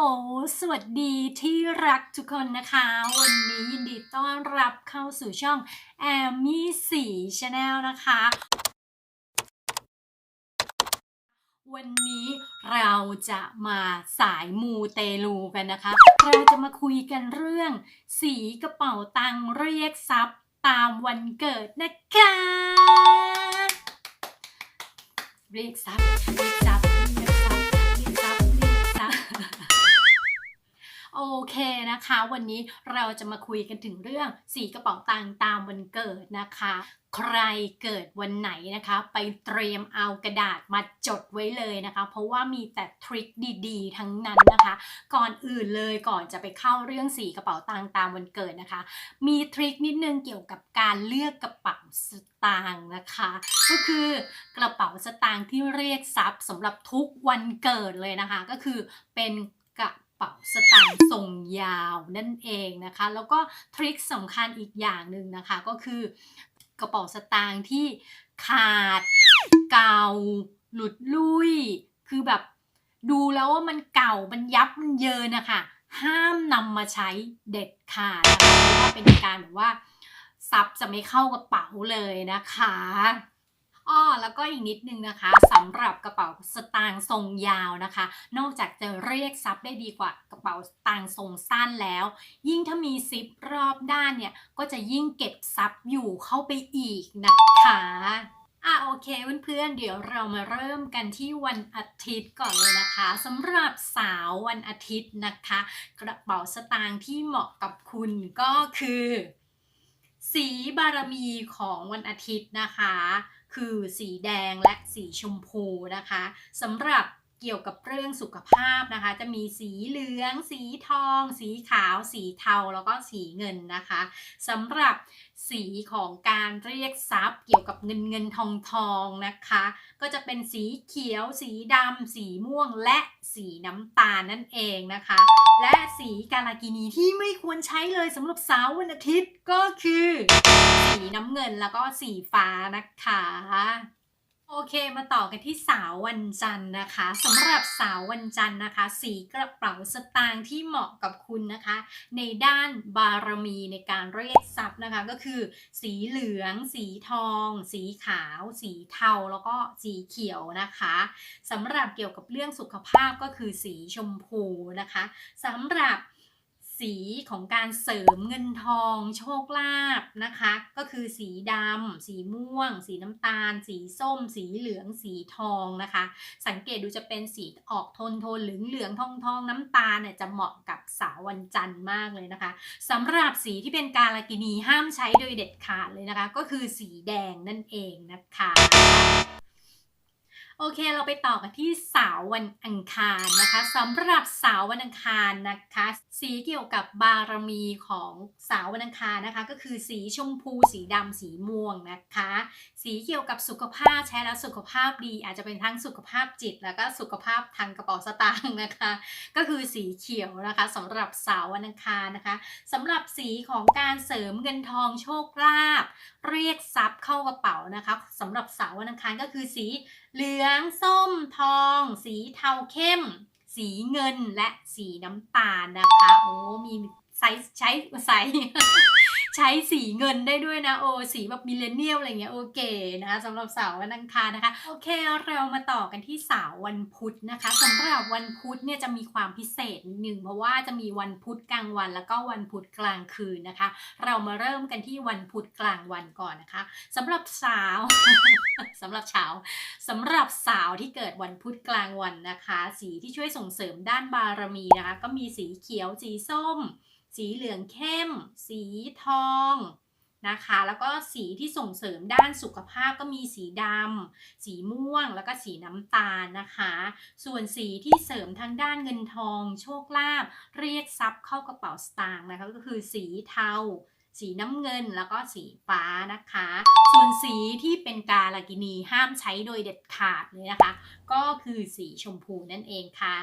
สวัสดีที่รักทุกคนนะคะ วันนี้ยินดีต้อนรับเข้าสู่ช่องแอมมี่สีชาแนลนะคะ วันนี้เราจะมาสายมูเตลูกันนะคะ เราจะมาคุยกันเรื่อง สีกระเป๋าตังเรียกทรัพย์ตามวันเกิดนะคะ เรียกทรัพย์เรียกทรัพย์ เรียกทรัพย์เรียกทรัพย์เรียกทรัพย์ โอเคนะคะ วันนี้เราจะมาคุยกันถึงเรื่องสีกระเป๋าตังค์ตามวันเกิดนะคะ ใครเกิดวันไหนนะคะ ไปเตรียมเอากระดาษมาจดไว้เลยนะคะ เพราะว่ามีแต่ทริคดีๆ ทั้งนั้นนะคะ ก่อนอื่นเลยก่อนจะไปเข้าเรื่องสีกระเป๋าตังค์ตามวันเกิดนะคะ มีทริคนิดนึงเกี่ยวกับการเลือกกระเป๋าสตางค์นะคะ ก็คือกระเป๋าสตางค์ที่เรียกทรัพย์สำหรับทุกวันเกิดเลยนะคะ ก็คือเป็น เป๋าสตางค์ทรงยาวนั่นเองนะคะ แล้วก็ทริคสำคัญอีกอย่างหนึ่งนะคะก็คือกระเป๋าสตางค์ที่ขาดเก่า หลุดลุยคือแบบดูแล้วว่ามันเก่ามันยับมันเยินนะคะห้ามนำมาใช้เด็ดขาดนะคะเพราะว่าเป็นการแบบว่าซับจะไม่เข้ากระเป๋าเลยนะคะ อ้อแล้วก็อีกนิดนึงนะคะสำหรับกระเป๋าสตางค์ทรงยาวนะคะ นอกจากจะเรียกซับได้ดีกว่ากระเป๋าสตางค์ทรงสั้นแล้ว ยิ่งถ้ามีซิปรอบด้านเนี่ยก็จะยิ่งเก็บซับอยู่เข้าไปอีกนะคะอะโอเคเพื่อนๆเดี๋ยวเรามาเริ่มกันที่วันอาทิตย์ก่อนเลยนะคะสำหรับสาววันอาทิตย์นะคะ กระเป๋าสตางค์ที่เหมาะกับคุณก็คือ สีบารมีของวันอาทิตย์นะคะ คือสีแดงและสีชมพูนะคะสำหรับ เกี่ยวกับเรื่องสุขภาพนะคะ จะมีสีเหลือง สีทอง สีขาว สีเทา แล้วก็สีเงินนะคะสำหรับสีของการเรียกทรัพย์ เกี่ยวกับเงินเงินทองทองนะคะ ก็จะเป็นสีเขียว สีดำสีม่วงและสีน้ำตาลนั่นเองนะคะ และสีกาลากินีที่ไม่ควรใช้เลยสำหรับสาววันอาทิตย์ก็คือ สีน้ำเงินแล้วก็สีฟ้านะคะ โอเคมาต่อกันที่สาววันจันทร์นะคะสำหรับสาววันจันทร์นะคะ สีกระเป๋าสตางค์ที่เหมาะกับคุณนะคะ ในด้านบารมีในการเรียกทรัพย์นะคะ ก็คือ สีเหลือง สีทอง สีขาว สีเทาแล้วก็สีเขียวนะคะสำหรับเกี่ยวกับเรื่องสุขภาพก็คือสีชมพูนะคะสำหรับ สีของการเสริมเงินทองโชคลาภนะคะ ก็คือสีดำสีม่วง สีน้ำตาล สีส้ม สีเหลือง สีทองนะคะ สังเกตดูจะเป็นสีออกโทนโทนเหลืองเหลืองทองทองน้ำตาลเนี่ยจะเหมาะกับสาววันจันทร์มากเลยนะคะสำหรับสีที่เป็นกาลกินีห้ามใช้โดยเด็ดขาดเลยนะคะ ก็คือสีแดงนั่นเองนะคะ โอเคเราไปต่อกันที่สาววันอังคารนะคะสำหรับสาววันอังคารนะคะ สีเกี่ยวกับบารมีของสาววันอังคารนะคะก็คือสีชมพู สีดำสีม่วงนะคะ สีเกี่ยวกับสุขภาพใช้แล้วสุขภาพดี อาจจะเป็นทั้งสุขภาพจิต แล้วก็สุขภาพทางกระเป๋าสตางค์นะคะ ก็คือสีเขียวนะคะสำหรับสาววันอังคารนะคะสำหรับสีของการเสริมเงินทองโชคลาภเรียกทรัพย์เข้ากระเป๋านะคะสำหรับสาววันอังคารก็คือสี เหลืองส้มทอง สีเทาเข้ม สีเงินและสีน้ำตาลนะคะ โอ้มีไซส์ใช้ใช้ ใช้สีเงินได้ด้วยนะโอ้สีแบบมิเลเนียลอะไรเงี้ยโอเคนะคะสำหรับสาววันอังคารนะคะ โอเคเรามาต่อกันที่สาววันพุธนะคะสำหรับวันพุธเนี่ยจะมีความพิเศษนิดนึงเพราะว่าจะมีวันพุธกลางวัน แล้วก็วันพุธกลางคืนนะคะ เรามาเริ่มกันที่วันพุธกลางวันก่อนนะคะสำหรับสาวสำหรับเช้าสำหรับสาวที่เกิดวันพุธกลางวันนะคะ สีที่ช่วยส่งเสริมด้านบารมีนะคะ ก็มีสีเขียวสีส้ม สีเหลืองเข้ม สีทองนะคะ แล้วก็สีที่ส่งเสริมด้านสุขภาพก็มีสีดำ สีม่วง แล้วก็สีน้ำตาลนะคะ ส่วนสีที่เสริมทางด้านเงินทอง โชคลาภ เรียกทรัพย์เข้ากระเป๋าสตางค์นะคะ ก็คือสีเทา สีน้ำเงิน แล้วก็สีฟ้านะคะ ส่วนสีที่เป็นกาลากินีห้ามใช้โดยเด็ดขาดเลยนะคะ ก็คือสีชมพูนั่นเองค่ะ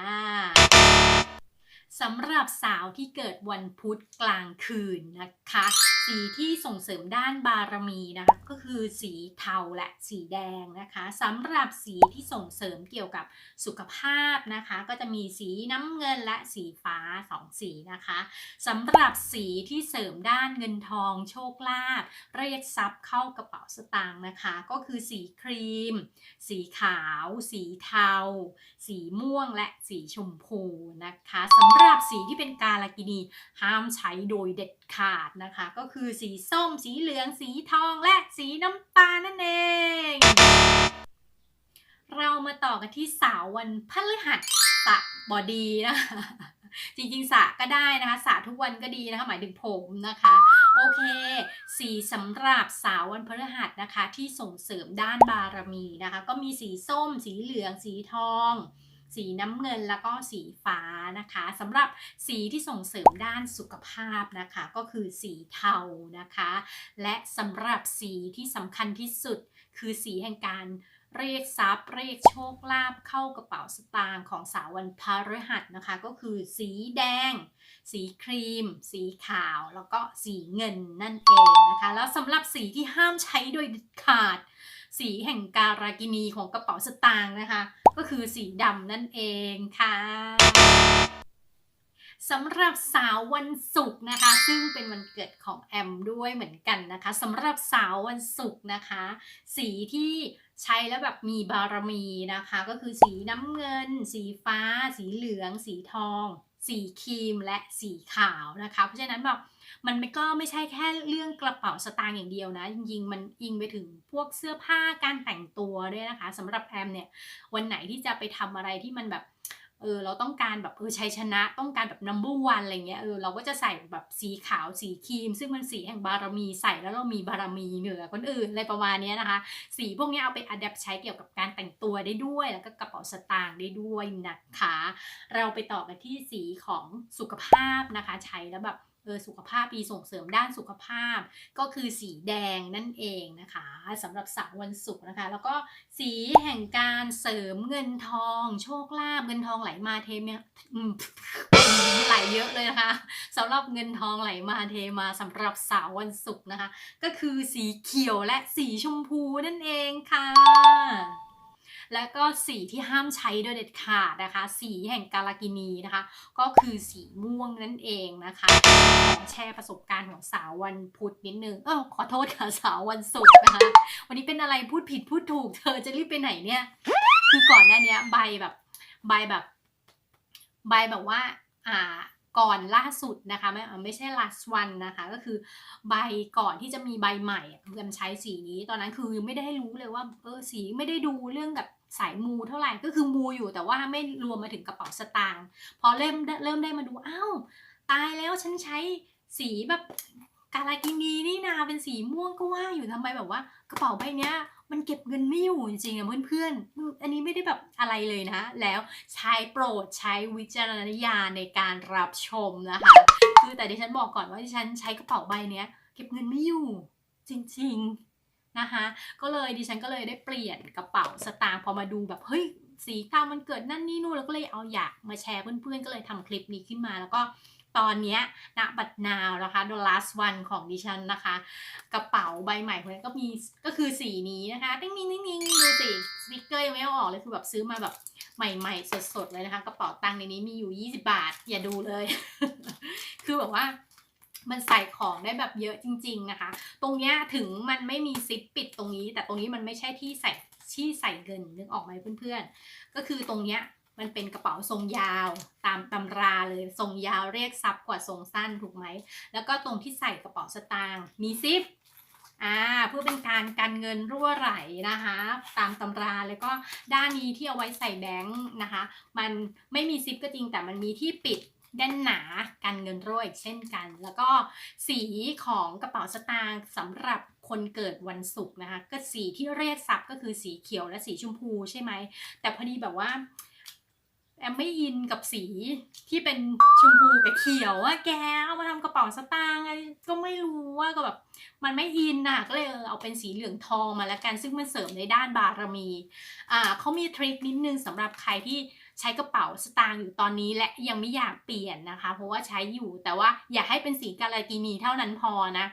สำหรับสาวที่เกิดวันพุธกลางคืนนะคะ สีที่ส่งเสริมด้านบารมีนะคะ ก็คือสีเทาและสีแดงนะคะสำหรับสีที่ส่งเสริมเกี่ยวกับสุขภาพนะคะ ก็จะมีสีน้ำเงินและสีฟ้าสองสีนะคะสำหรับสีที่เสริมด้านเงินทองโชคลาภเรียกทรัพย์เข้ากระเป๋าสตางค์นะคะ ก็คือสีครีม สีขาว สีเทา สีม่วงและสีชมพูนะคะสำหรับสีที่เป็นกาลกินีห้ามใช้โดยเด็ด ขาดนะคะ ก็คือสีส้ม สีเหลือง สีทองและสีน้ำตาลนั่นเอง เรามาต่อกันที่สาววันพฤหัสบอดีนะคะจริงๆสระก็ได้นะคะสระทุกวันก็ดีนะคะ หมายถึงผมนะคะ โอเค สีสำหรับสาววันพฤหัสนะคะ ที่ส่งเสริมด้านบารมีนะคะ ก็มีสีส้ม สีเหลือง สีทอง สีน้ำเงินแล้วก็สีฟ้านะคะสำหรับสีที่ส่งเสริมด้านสุขภาพนะคะ ก็คือสีเทานะคะ และสำหรับสีที่สำคัญที่สุด คือสีแห่งการเรียกทรัพย์เรียกโชคลาภเข้ากระเป๋าสตางค์ของสาววันพฤหัสนะคะ ก็คือสีแดง สีครีม สีขาว แล้วก็สีเงินนั่นเองนะคะ แล้วสำหรับสีที่ห้ามใช้โดยขาด สีแห่งการากินีของกระเป๋าสตางค์นะคะ ก็คือสีดำนั่นเองค่ะสำหรับสาววันศุกร์นะคะ ซึ่งเป็นวันเกิดของแอมด้วยเหมือนกันนะคะสำหรับสาววันศุกร์นะคะ สีที่ ใช้แล้วแบบมีบารมีนะคะ ก็คือสีน้ำเงิน สีฟ้า สีเหลือง สีทอง สีครีมและสีขาวนะคะ เพราะฉะนั้นแบบมันไม่ก็ไม่ใช่แค่เรื่องกระเป๋าสตางค์อย่างเดียวนะจริงๆมันอิงไปถึงพวกเสื้อผ้าการแต่งตัวด้วยนะคะสำหรับแอมเนี่ยวันไหนที่จะไปทำอะไรที่มันแบบ เออเราต้องการแบบเออชัยชนะต้องการแบบนัมเบอร์วันอะไรเงี้ยเออเราก็จะใส่แบบสีขาวสีครีม ซึ่งมันสีแห่งบารมีใส่แล้วเรามีบารมีเหนือคนอื่นอะไรประมาณนี้นะคะ สีพวกนี้เอาไปอัดแอปใช้เกี่ยวกับการแต่งตัวได้ด้วย แล้วก็กระเป๋าสตางค์ได้ด้วยนะคะ เราไปต่อกันที่สีของสุขภาพนะคะ ใช้แล้วแบบ ออสุขภาพดีส่งเสริมด้านสุขภาพ ก็คือสีแดงนั่นเองนะคะสำหรับสาววันศุกร์นะคะ แล้วก็สีแห่งการเสริมเงินทอง โชคลาภเงินทองไหลมาเทมาอืมไหลเยอะเลยนะคะสำหรับเงินทองไหลมาเทมาสำหรับสาววันศุกร์นะคะ ก็คือสีเขียวและสีชมพูนั่นเองค่ะ แล้วก็สีที่ห้ามใช้โดยเด็ดขาดนะคะ สีแห่งกาลกินีนะคะ ก็คือสีม่วงนั่นเองนะคะแชร์ประสบการณ์ของสาววันพุธนิดนึงเออขอโทษค่ะสาววันศุกร์นะคะ วันนี้เป็นอะไรพูดผิดพูดถูก เธอจะรีบไปไหนเนี่ย คือก่อนหน้านี้ใบแบบใบแบบใบแบบว่า อ่าก่อนล่าสุดนะคะไม่ไม่ใช่ last one นะคะ ก็คือใบก่อนที่จะมีใบใหม่เพื่อนใช้สีนี้ ตอนนั้นคือไม่ได้รู้เลยว่าเออสีไม่ได้ดูเรื่องกับ สายมูเท่าไหร่ก็คือมูอยู่แต่ว่าไม่รวมมาถึงกระเป๋าสตางค์พอเริ่มเริ่มได้มาดูอ้าวตายแล้วฉันใช้สีแบบกาลากินีนี่นาเป็นสีม่วงก็ว่าอยู่ทำไมแบบว่า กระเป๋าใบเนี้ย มันเก็บเงินไม่อยู่จริงๆอะเพื่อนๆอันนี้ไม่ได้แบบอะไรเลยนะ แล้วใช้โปรดใช้วิจารณญาณในการรับชมนะคะคือแต่ดิฉันบอกก่อนว่าดิฉันใช้กระเป๋าใบเนี้ย เก็บเงินไม่อยู่ จริง ๆ นะคะ ก็เลยดิฉันก็เลยได้เปลี่ยนกระเป๋าสตางค์พอมาดูแบบเฮ้ยสีตามมันเกิดนั่นนี่นู่นแล้วก็เลยเอาอยากมาแชร์เพื่อนๆ ก็เลยทำคลิปนี้ขึ้นมาแล้วก็ตอนนี้ณบัดนาวนะคะ the last one ของดิฉันนะคะ กระเป๋าใบใหม่คนนี้ก็มีก็คือสีนี้นะคะติ้งนิ่งนิ่งนิ่งดูสิสติกเกอร์ยังไม่เอาออกเลยคือแบบซื้อมาแบบใหม่ ๆ สดๆเลยนะคะ กระเป๋าตังค์ในนี้มีอยู่ 20 บาท อย่าดูเลย คือแบบว่า มันใส่ของได้แบบเยอะจริง ๆนะคะ ตรงเนี้ยถึงมันไม่มีซิปปิดตรงนี้ แต่ตรงนี้มันไม่ใช่ที่ใส่ที่ใส่เงินนึกออกไหมเพื่อนๆ ก็คือตรงเนี้ยมันเป็นกระเป๋าทรงยาวตามตำราเลยทรงยาวเรียกซับกว่าทรงสั้นถูกไหม แล้วก็ตรงที่ใส่กระเป๋าสตางค์มีซิปอ่าเพื่อเป็นการกันเงินรั่วไหลนะคะ ตามตำราแล้วก็ด้านนี้ที่เอาไว้ใส่แบงค์นะคะ มันไม่มีซิปก็จริงแต่มันมีที่ปิด แน่นหนากันเงินรั่วอีกเช่นกัน แล้วก็สีของกระเป๋าสตางค์สำหรับคนเกิดวันศุกร์นะคะ ก็สีที่เรียกซับก็คือสีเขียวและสีชมพูใช่ไหม แต่พอดีแบบว่าแอมไม่อินกับสีที่เป็นชมพูกับเขียวอะแกเอามาทำกระเป๋าสตางค์ไก็ไม่รู้ว่าก็แบบมันไม่อินนะก็เลยเออเอาเป็นสีเหลืองทองมาแล้วกัน ซึ่งมันเสริมในด้านบารมีอ่าเขามีทริคนิดนึงสำหรับใครที่ ใช้กระเป๋าสตางค์อยู่ตอนนี้และยังไม่อยากเปลี่ยนนะคะ เพราะว่าใช้อยู่แต่ว่าอยากให้เป็นสีกาลากินีเท่านั้นพอนะ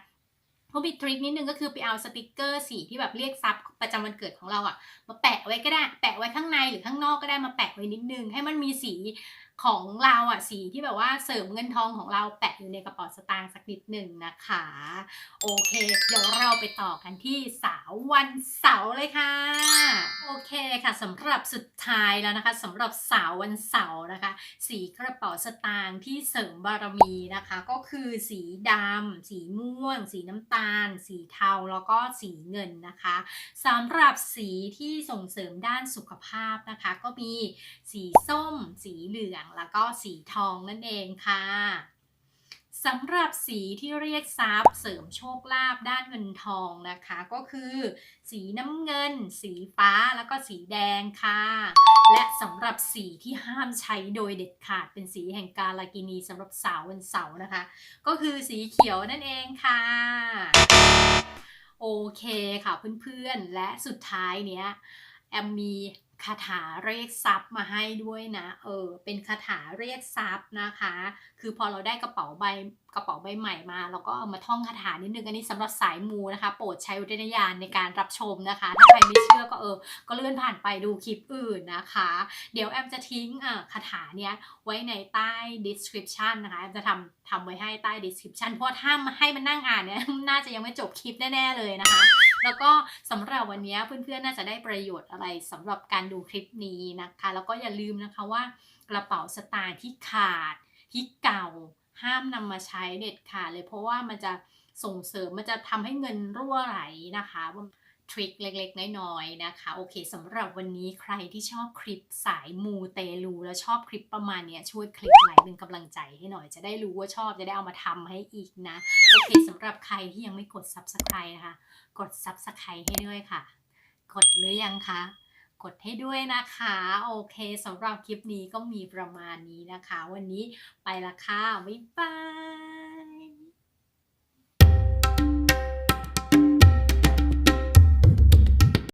ก็มีทริคนิดนึงก็คือไปเอาสติกเกอร์สีที่แบบเรียกซับประจำวันเกิดของเราอะมาแปะไว้ก็ได้ แปะไว้ข้างในหรือข้างนอกก็ได้มาแปะไว้นิดนึง ให้มันมีสี ของเราอะสีที่แบบว่าเสริมเงินทองของเราแปะอยู่ในกระเป๋าสตางค์สักนิดหนึ่งนะคะ โอเค เดี๋ยวเราไปต่อกันที่สาววันเสาร์เลยค่ะ โอเคค่ะสำหรับสุดท้ายแล้วนะคะสำหรับสาววันเสาร์นะคะ สีกระเป๋าสตางค์ที่เสริมบารมีนะคะ ก็คือสีดำสีม่วง สีน้ำตาล สีเทาแล้วก็สีเงินนะคะสำหรับสีที่ส่งเสริมด้านสุขภาพนะคะ ก็มีสีส้ม สีเหลืองแล้วก็สีทองนั่นเองค่ะสำหรับสีที่เรียกทรัพย์เสริมโชคลาภด้านเงินทองนะคะ ก็คือ สีน้ำเงิน สีฟ้าแล้วก็สีแดงค่ะ และสำหรับสีที่ห้ามใช้โดยเด็ดขาดเป็นสีแห่งกาลากินีสำหรับสาววันเสาร์นะคะ ก็คือสีเขียวนั่นเองค่ะ โอเคค่ะเพื่อนๆ และสุดท้ายเนี้ยแอมมี คาถาเรียกทรัพย์มาให้ด้วยนะ เออ เป็นคาถาเรียกทรัพย์นะคะ คือพอเราได้กระเป๋าใบกระเป๋าใบใหม่มาเราก็เอามาท่องคาถานิดนึงอันนี้สำหรับสายมูนะคะ โปรดใช้วิจารณญาณในการรับชมนะคะ ถ้าใครไม่เชื่อก็เออ ก็เลื่อนผ่านไปดูคลิปอื่นนะคะ เดี๋ยวแอมจะทิ้งอะคาถาเนี้ยไว้ในใต้ description นะคะ แอมจะทำทำไว้ให้ใต้ description เพราะถ้าให้มันนั่งอ่านเนี่ยน่าจะยังไม่จบคลิปแน่ๆเลยนะคะ แล้วก็สำหรับวันนี้เพื่อนๆน่าจะได้ประโยชน์อะไรสำหรับการดูคลิปนี้นะคะ แล้วก็อย่าลืมนะคะว่ากระเป๋าสตางค์ที่ขาดที่เก่าห้ามนำมาใช้เด็ดขาดเลยเพราะว่ามันจะส่งเสริมมันจะทำให้เงินรั่วไหลนะคะ ทริคเล็กๆ น้อยๆ นะคะ โอเคสำหรับวันนี้ใครที่ชอบคลิปสายมูเตลู แล้วชอบคลิปประมาณเนี้ยช่วยคลิกไลค์เป็นกำลังใจให้หน่อยจะได้รู้ว่าชอบจะได้เอามาทำให้อีกนะ โอเคสำหรับใครที่ยังไม่กด subscribe นะคะ กด subscribe ให้ด้วยค่ะ กดหรือยังคะกดให้ด้วยนะคะ โอเคสำหรับคลิปนี้ก็มีประมาณนี้นะคะ วันนี้ไปละค่ะ บ๊ายบาย